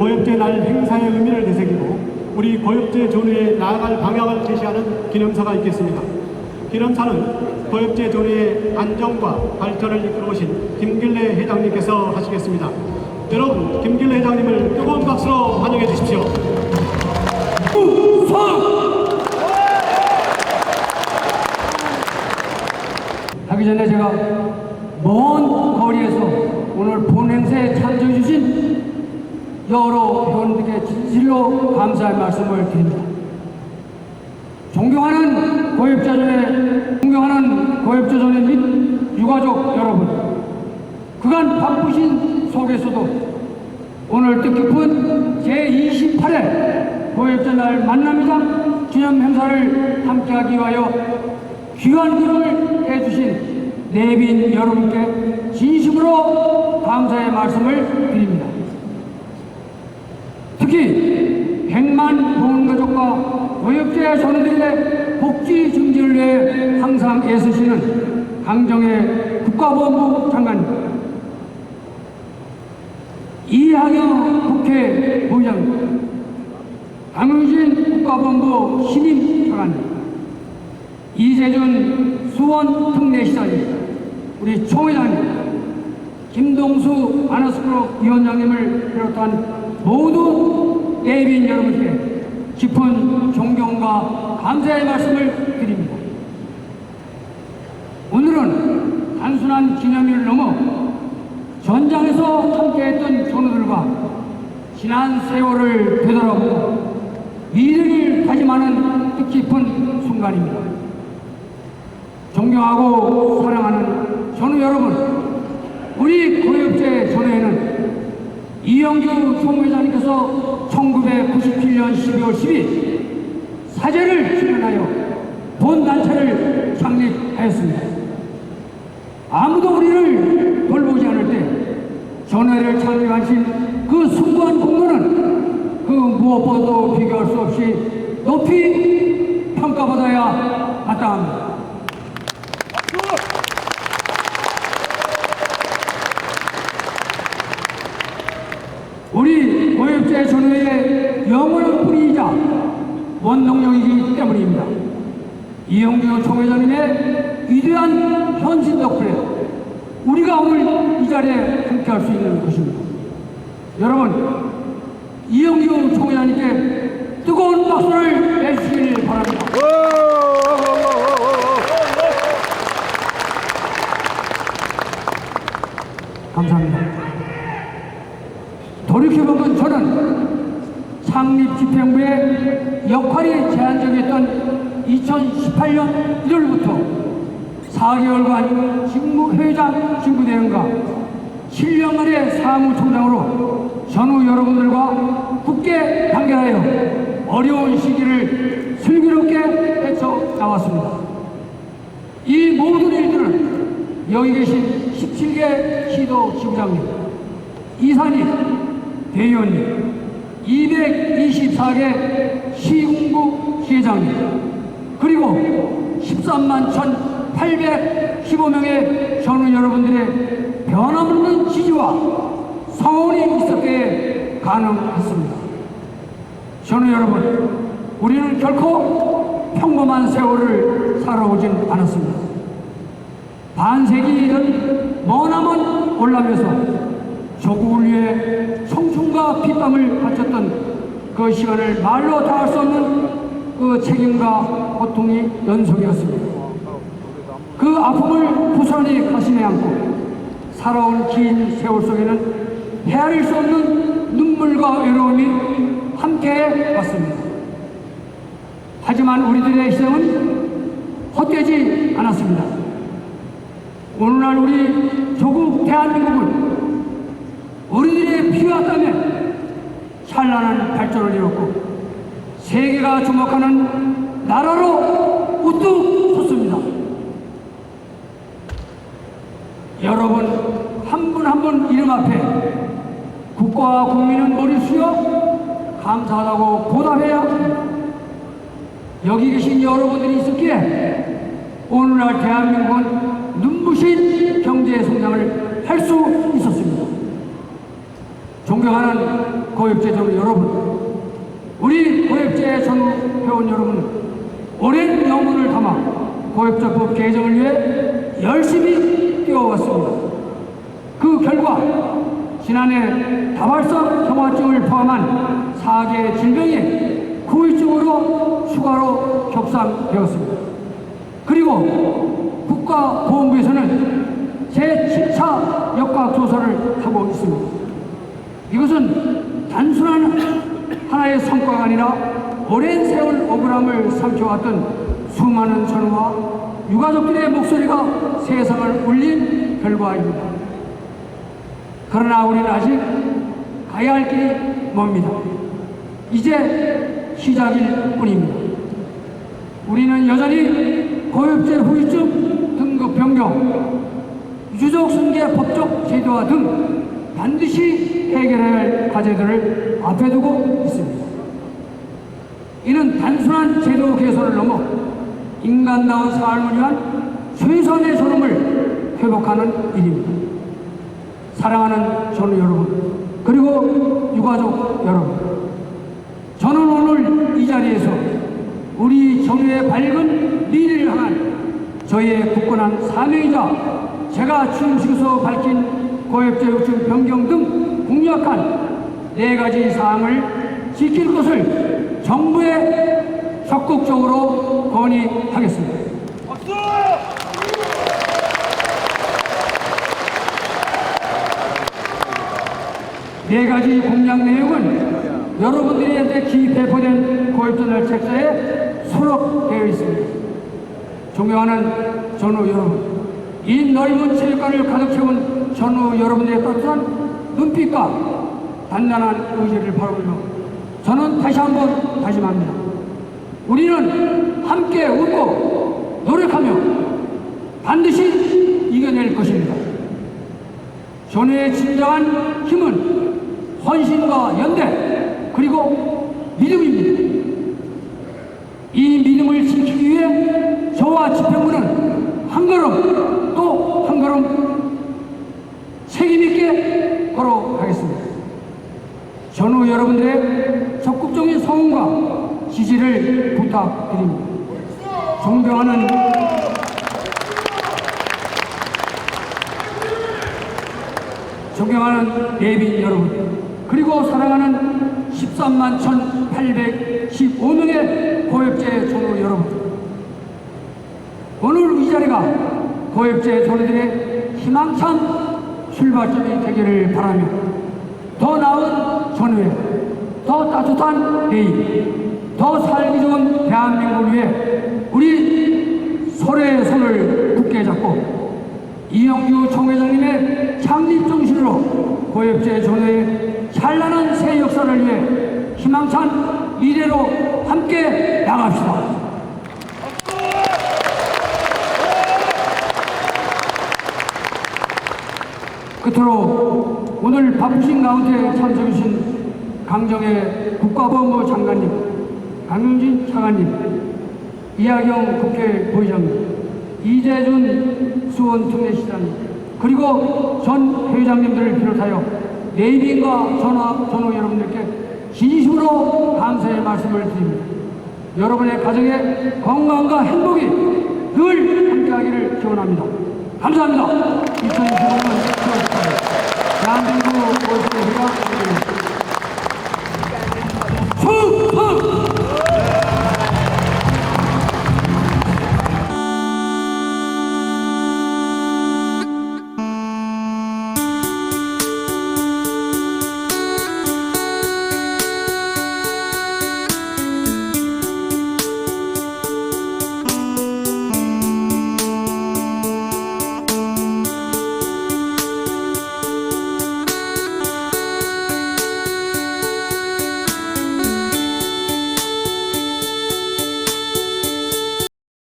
고엽제 날 행사의 의미를 되새기고 우리 고엽제 전후에 나아갈 방향을 제시하는 기념사가 있겠습니다. 기념사는 고엽제 전후의 안정과 발전을 이끌어오신 김길래 회장님께서 하시겠습니다. 여러분, 김길래 회장님을 뜨거운 박수로 환영해 주십시오. 하기 전에 제가 먼 거리에서 오늘 본 행사에 참석해 주신 여러 회원들께 진실로 감사의 말씀을 드립니다. 존경하는 고엽자전의 존경하는 고엽자전의 및 유가족 여러분 그간 바쁘신 속에서도 오늘 뜻깊은 제28회 고엽자날 만남이자 기념 행사를 함께하기 위하여 귀한 기름을 해주신 내빈 여러분께 진심으로 감사의 말씀을 드립니다. 특히 백만 보훈가족과 고엽제 전우들의 복지 증진을 위해 항상 애쓰시는 강정의 국가보훈부 장관님 이하경 국회 부의장 강윤진 국가본부 신임 장관님 이재준 수원 특례시장님, 우리 총회장님, 김동수 아나스크롭 위원장님을 비롯한 모두 예빈 여러분께 깊은 존경과 감사의 말씀을 드립니다. 오늘은 단순한 기념일을 넘어 전장에서 함께했던 전우들과 지난 세월을 되돌아보고 미래를 다짐하는 뜻깊은 순간입니다. 존경하고 사랑하는 전우 여러분, 우리 고엽제 전회에는 이영규 총회장님께서 1997년 12월 10일 사제를 출연하여 본 단체를 창립하였습니다. 아무도 우리를 돌보지 않을 때 전회를 창립하신 그 숭고한 공로는 그 무엇보다도 비교할 수 없이 높이 평가받아야 마땅합니다. 우리 고엽제 전후의 영원한 뿌리이자 원동력이기 때문입니다. 이영규 총회장님의 위대한 헌신 덕분에 우리가 오늘 이 자리에 함께할 수 있는 것입니다. 여러분, 이영규 총회장님께 뜨거운 박수를 내주시길 바랍니다. 감사합니다. 돌이켜보면 저는 창립 집행부의 역할이 제한적이었던 2018년 1월부터 4개월간 직무회장 직무대행과 7년간의 사무총장으로 전후 여러분들과 굳게 단결하여 어려운 시기를 슬기롭게 헤쳐나왔습니다. 이 모든 일들은 여기 계신 17개 시도 지부장님, 이사님, 대의원님, 224개 시군구 시회장님, 그리고 13만 1,815명의 전우 여러분들의 변함없는 지지와 성원이 있었기에 가능했습니다. 전우 여러분, 우리는 결코 평범한 세월을 살아오진 않았습니다. 반세기는 머나먼 올라면서 조국을 위해 청춘과 핏땀을 바쳤던 그 시간을 말로 다 할 수 없는 그 책임과 고통이 연속이었습니다. 그 아픔을 부산히 가슴에 안고 살아온 긴 세월 속에는 헤아릴 수 없는 눈물과 외로움이 함께 왔습니다. 하지만 우리들의 희생은 헛되지 않았습니다. 오늘날 우리 조국 대한민국은 우리들의 피와 땀에 찬란한 발전을 이뤘고 세계가 주목하는 나라로 우뚝 섰습니다. 여러분 한 분 한 분 이름 앞에 국가와 국민은 머리 숙여 감사하다고 보답해야. 여기 계신 여러분들이 있었기에 오늘날 대한민국은 눈부신 경제 성장을 할 수 있었습니다. 존경하는 전우 여러분, 우리 고엽제 전우 회원 여러분, 오랜 영혼을 담아 고엽제법 개정을 위해 열심히 뛰어왔습니다. 그 결과 지난해 다발성 경화증을 포함한 4개 질병이 후유증으로 추가로 겹상되었습니다. 그리고 국가보험부에서는 제7차 역학조사를 하고 있습니다. 이것은 단순한 하나의 성과가 아니라 오랜 세월 억울함을 삼켜왔던 수많은 전우와 유가족들의 목소리가 세상을 울린 결과입니다. 그러나 우리는 아직 가야 할 길이 멉니다. 이제 시작일 뿐입니다. 우리는 여전히 고엽제 후유증 등급 변경, 유족 승계 법적 제도화 등 반드시 해결해야 할 과제들을 앞에 두고 있습니다. 이는 단순한 제도 개선을 넘어 인간다운 삶을 위한 최선의 존엄을 회복하는 일입니다. 사랑하는 전우 여러분, 그리고 유가족 여러분, 저는 오늘 이 자리에서 우리 전우의 밝은 미래를 향한 저희의 굳건한 사명이자 제가 취임식에서 밝힌 고액제 요청 변경 등 공약한 네 가지 사항을 지킬 것을 정부에 적극적으로 건의하겠습니다. 네 가지 공약 내용은 여러분들한테 기배포된 고입전날 책자에 수록되어 있습니다. 존경하는 전우 여러분, 이 넓은 체육관을 가득 채운 전우 여러분들의 따뜻한 눈빛과 단단한 의지를 바라보며 저는 다시 한번 다짐합니다. 우리는 함께 웃고 노력하며 반드시 이겨낼 것입니다. 전우의 진정한 힘은 헌신과 연대 그리고 믿음입니다. 이 믿음을 지키기 위해 저와 집행부는 한 걸음 또 한 걸음 책임있게 걸어가겠습니다. 전후 여러분들의 적극적인 성원과 지지를 부탁드립니다. 존경하는 존경하는 예빈 여러분, 그리고 사랑하는 13만 1,815명의 고엽제 전우 여러분. 오늘 이 자리가 고엽제 전우들의 희망찬 출발점이 되기를 바라며 더 나은 전후에 더 따뜻한 내일, 더 살기 좋은 대한민국을 위해 우리 서로의 손을 굳게 잡고 이영규 총회장님의 창립 정신으로 고엽제 전후의 찬란한 새 역사를 위해 희망찬 미래로 함께 나갑시다. 끝으로 오늘 바쁘신 가운데 참석해주신 강정의 국가보안부 장관님, 강용진 차관님, 이하경 국회 부의장님, 이재준 수원 특례시장님, 그리고 전 회장님들을 비롯하여 네이빙과 전화, 전호 여러분들께 진심으로 감사의 말씀을 드립니다. 여러분의 가정의 건강과 행복이 늘 함께하기를 기원합니다. 감사합니다. 2025년 10월 14일 대한민국 월드컵가